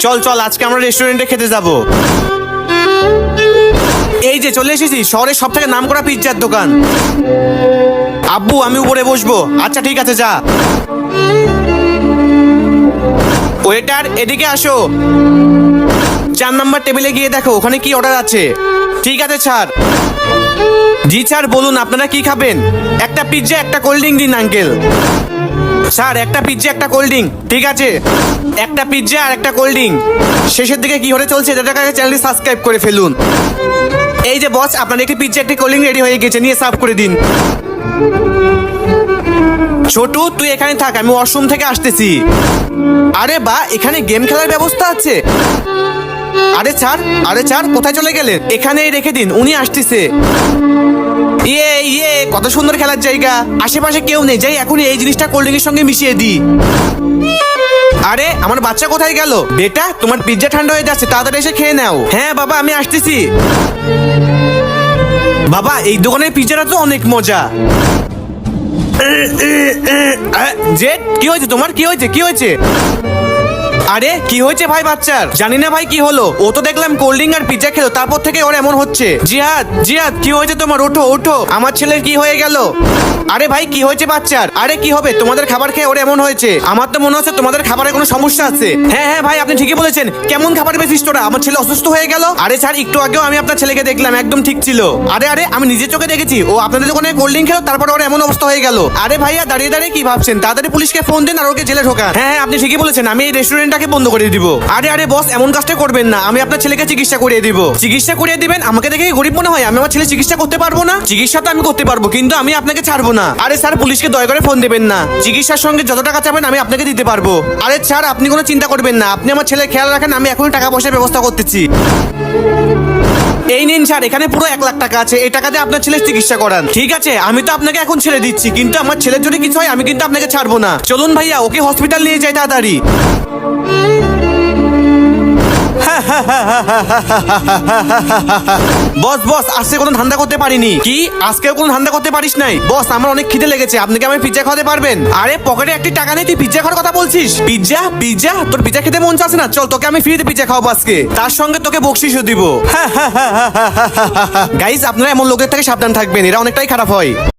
চল চল, আজকে আমরা রেস্টুরেন্টে খেতে যাব। এই যে চলে এসেছি, শহরের সব থেকে নাম করা পিৎজার দোকান। আব্বু, আমি উপরে বসবো। আচ্ছা ঠিক আছে, যা। ওয়েটার, এদিকে আসো। চার নাম্বার টেবিলে গিয়ে দেখো, ওখানে কি অর্ডার আছে। ঠিক আছে, স্যার। জি, স্যার, বলুন, আপনারা কি খাবেন? একটা পিৎজা, একটা কোল্ড ড্রিঙ্ক দিন আঙ্কেল স্যার, একটা পিৎজা একটা কোল্ড ড্রিঙ্ক ঠিক আছে? একটা পিৎজা আর একটা কোল্ড ড্রিঙ্ক শেষের দিকে কি হতে চলছে? এটার কাছে চ্যানেলটি সাবস্ক্রাইব করে ফেলুন। এই যে বস আপনার একটি পিৎজা একটি কোল্ড ড্রিঙ্ক রেডি হয়ে গেছে, নিয়ে সার্ভ করে দিন। ছোটু, তুই এখানে থাক, আমি ওয়াশরুম থেকে আসতেছি। আরে বা, এখানে গেম খেলার ব্যবস্থা আছে। আরে ছাড় আরে ছাড় কোথায় চলে গেলেন? এখানেই রেখে দিন, উনি আসতেছে। ইয়ে ইয়ে কত সুন্দর খেলার জায়গা। আশেপাশে কেউ নেই। যাই, এখনই এই জিনিসটা কোল্ড ড্রিঙ্কের সঙ্গে মিশিয়ে দিই। আরে, আমার বাচ্চা কোথায় গেল? বেটা, তোমার পিজ্জা ঠান্ডা হয়ে যাচ্ছে, তাড়াতাড়ি এসে খেয়ে নাও। হ্যাঁ বাবা, আমি আসতেছি। বাবা, এই দোকানের পিৎজাটা তো অনেক মজা। জেড কি হয়েছে তোমার? কি হয়েছে? কি হয়েছে? আরে, কি হয়েছে ভাই বাচ্চার? জানি না ভাই কি হলো। ও তো দেখলাম কোল্ড ড্রিঙ্ক আর পিৎজা খেলো, তারপর থেকে ওর এমন হচ্ছে। জিহাদ জিহাদ, কি হয়েছে তোমার? ওঠো ওঠো। আমার ছেলের কি হয়ে গেল? আরে ভাই, কি হয়েছে বাচ্চার? আরে, কি হবে? তোমাদের খাবার খেয়ে ওর এমন হয়েছে। আমার তো মনে হচ্ছে তোমাদের খাবারে কোনো সমস্যা আছে। হ্যাঁ হ্যাঁ ভাই, আপনি ঠিকই বলেছেন। কেমন খাবার বেশিস তোরা? আমার ছেলে অসুস্থ হয়ে গেল? আরে স্যার একটু আগেও আমি আপনার ছেলেকে দেখলাম, একদম ঠিক ছিল। আরে আরে, আমি নিজের চোখে দেখেছি। ও আপনাদের দোকানে কোল্ড ড্রিঙ্ক খেলো, তারপর ওর এমন অবস্থা হয়ে গেল। আরে ভাইয়া, দাঁড়িয়ে দাঁড়িয়ে কি ভাবছেন? তাড়াতাড়ি পুলিশকে ফোন দেন আর ওকে জেলে ঢোকান। হ্যাঁ হ্যাঁ আপনি ঠিকই বলেছেন। আমি এই রেস্টুরেন্টটাকে বন্ধ করে দিব। আরে আরে, বস, এমন কাজটা করবেন না। আমি আপনার ছেলেকে চিকিৎসা করিয়ে দিব। চিকিৎসা করিয়ে দিবেন? আমাকে দেখে গরিব মনে হয়? আমি আমার ছেলে চিকিৎসা করতে পারব না? চিকিৎসা তো আমি করতে পারব, কিন্তু আমি আপনাকে ছাড়বো না। আরে, স্যার, পুলিশকে দয়া করে ফোন দেবেন না। চিকিৎসার সঙ্গে যত টাকা চাবেন, আমি আপনাকে দিতে পারব। আরে, স্যার, আপনি কোনো চিন্তা করবেন না। আপনি আমার ছেলের খেয়াল রাখেন, আমি এখনই টাকা পয়সার ব্যবস্থা করতেছি। এই নিন, স্যার, এখানে পুরো এক লাখ টাকা আছে। এই টাকাতে আপনার ছেলের চিকিৎসা করান। ঠিক আছে, আমি তো আপনাকে এখন ছেড়ে দিচ্ছি, কিন্তু আমার ছেলের যদি কিছু হয়, আমি কিন্তু আপনাকে ছাড়বো না। চলুন ভাইয়া, ওকে হসপিটাল নিয়ে যাই তাড়াতাড়ি। বস বস আজকে কোনো ধান্দা করতে পারিনি। কি? আজকেও কোনো ধান্দা করতে পারিস নাই? বস আমার অনেক খিদে লেগেছে। আপনি কি আমার পিজ্জা খাওয়াতে পারবেন? আরে পকেটে একটি টাকা নেই তুই পিজ্জা খাওয়ার কথা বলছিস? পিজ্জা পিজ্জা তোর পিজ্জা খেতে মন চাচ্ছে না? চল তোকে আমি ফ্রিতে পিজ্জা খাওয়াবো আজকে। তার সঙ্গে তোকে বকশিসও দিব। গাইজ আপনারা এমন লোকের থেকে সাবধান থাকবেন। এরা অনেকটাই খারাপ হয়।